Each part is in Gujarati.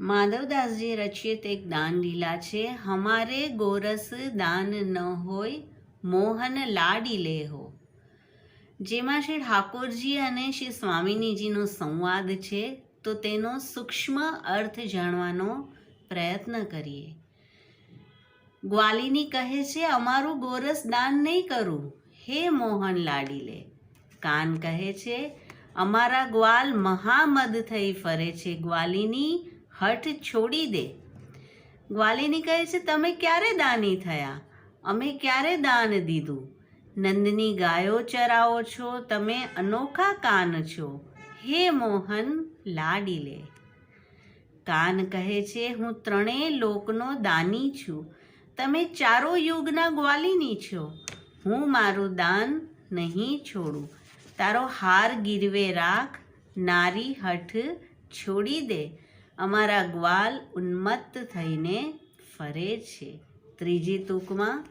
માધવદાસજી રચિત એક દાન લીલા છે. હમારે ગોરસ દાન ન હોય, મોહન લાડી લે હો. જેમાં શ્રી ઠાકોરજી અને શ્રી સ્વામિનીજીનો સંવાદ છે, તો તેનો સૂક્ષ્મ અર્થ જાણવાનો પ્રયત્ન કરીએ. ગ્વાલિની કહે છે, અમારું ગોરસ દાન નહીં કરું. હે મોહન લાડી લે. કાન કહે છે, અમારા ગ્વાલ મહામદ થઈ ફરે છે ગ્વાલિની હઠ છોડી દે. ગ્વાલિની કહે છે, તમે ક્યારે દાની થયા? અમે ક્યારે દાન દીધું? નંદની ગાયો ચરાવો છો, તમે અનોખા કાન છો. હે મોહન, લાડી લે. કાન કહે છે, હું ત્રણેય લોકનો દાની છું. તમે ચારો યુગના ગ્વાલિની છો. હું મારું દાન નહીં છોડું. તારો હાર ગીરવે રાખ. નારી હઠ છોડી દે. અમારા ગ્વાલ ઉન્મત્ત થઈને ફરે છે. ત્રીજી ટૂંકમાં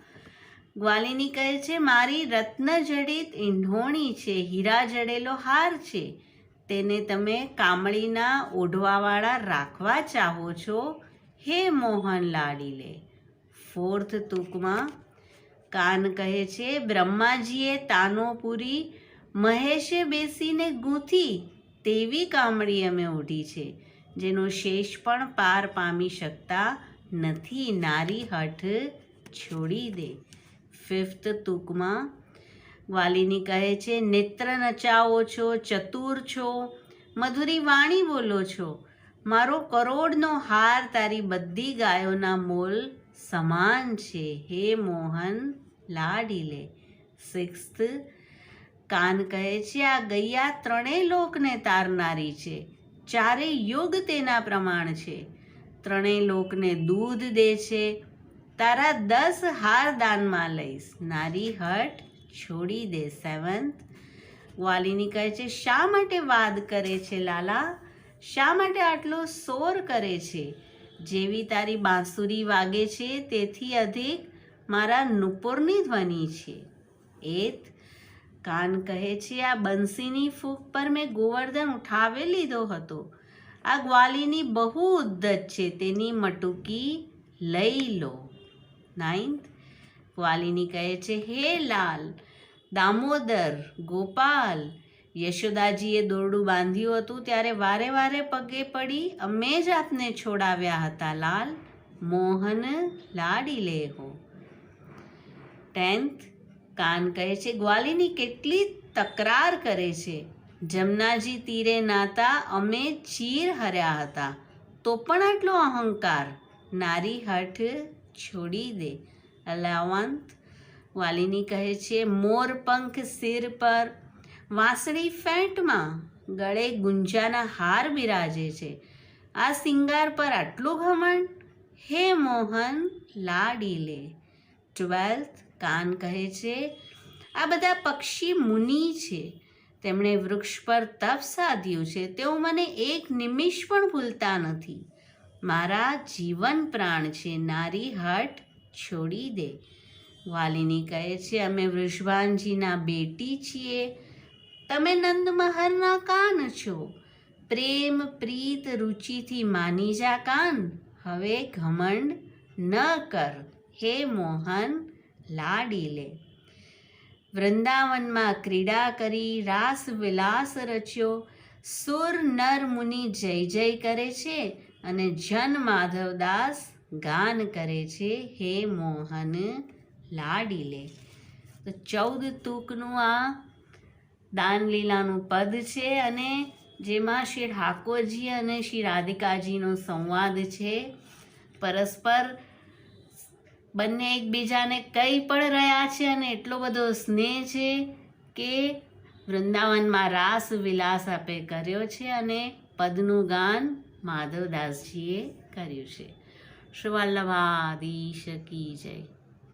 ગ્વાલિની કહે છે, મારી રત્ન જડિત ઈંઢોણી છે, હીરા જડેલો હાર છે. તેને તમે કામળીના ઓઢવાવાળા રાખવા ચાહો છો? હે મોહન લાડી લે ફોર્થ ટૂંકમાં કાન કહે છે, બ્રહ્માજીએ તાનો પૂરી મહેશે બેસીને ગૂંથી, તેવી કામળી અમે ઓઢી છે. જેનો શેષ પણ પાર પામી શકતા નથી. નારી હઠ છોડી દે. ફિફ્થ ટૂંકમાં વાલીની કહે છે, નેત્ર નચાવો છો, ચતુર છો, મધુરી વાણી બોલો છો. મારો કરોડનો હાર તારી બધી ગાયોના મોલ સમાન છે. હે મોહન, લાડી લે. સિક્સ્થ કાન કહે છે, આ ગૈયા ત્રણેય લોકને તારનારી છે. ચારે યોગ તેના પ્રમાણ છે. ત્રણેય લોકને દૂધ દે છે. તારા દસ હાર દાનમાં લઈશ. નારી હટ છોડી દે સેવન્થ વાલીની કહે છે, શા માટે વાદ કરે છે લાલા? શા માટે આટલો શોર કરે છે? જેવી તારી બાંસુરી વાગે છે, તેથી અધિક મારા નુપુરની ધ્વનિ છે. એથ કાન કહે છે, આ બંસીની ફૂંક પર મેં ગોવર્ધન ઉઠાવી લીધો હતો. આ ગ્વાલીની બહુ ઉદ્ધત છે, તેની મટુકી લઈ લો. નાઇન્થ, ગ્વાલીની કહે છે, હે લાલ, દામોદર, ગોપાલ. યશોદાજીએ દોરડું બાંધ્યું હતું, ત્યારે વારે વારે પગે પડી અમે જ આપને છોડાવ્યા હતા, લાલ, મોહન, લાડી લે હો. ટેન્થ કાન કહે છે, ગ્વાલીની કેટલી તકરાર કરે છે. જમનાજી તીરે નાતા, અમે ચીર હર્યા હતા. તો પણ આટલો અહંકાર. નારી હઠ છોડી દે. અલાવંત વાલીની કહે છે, મોર પંખ સિર પર, વાંસળી ફેંટમાં ગળે ગુંજાના હાર બિરાજે છે. આ સિંગાર પર આટલું ઘમંડ? હે મોહન, લાડી લે. ટ્વેલ્થ કાન કહે છે, આ બધા પક્ષી મુનિ છે. તેમણે વૃક્ષ પર તપ સાધ્યું છે. તેઓ મને એક નિમિષ પણ ભૂલતા નથી. મારા જીવન પ્રાણ છે. નારી હટ છોડી દે. વાલીની કહે છે, અમે વૃષભાનજીના બેટી છીએ. તમે નંદમહરના કાન છો. પ્રેમ, પ્રીત, રુચિથી માની જા કાન. હવે ઘમંડ ન કર. હે મોહન લાડી લે વૃંદાવનમાં ક્રીડા કરી રાસ વિલાસ રચ્યો. સુર નર મુનિ જય જય કરે છે અને જન માધવદાસ ગાન કરે છે હે મોહન લાડી લે તો ચૌદ તૂકનું આ દાનલીલાનું પદ છે અને જેમાં શ્રી ઠાકોરજી અને શ્રી રાધિકાજીનો સંવાદ છે. પરસ્પર બંને એકબીજાને કહી પણ રહ્યા છે અને એટલો બધો સ્નેહ છે કે વૃંદાવનમાં રાસ વિલાસ આપે કર્યો છે અને પદનું ગાન માધવદાસજીએ કર્યું છે. શ્રી વલ્લભાધીશ કી જય.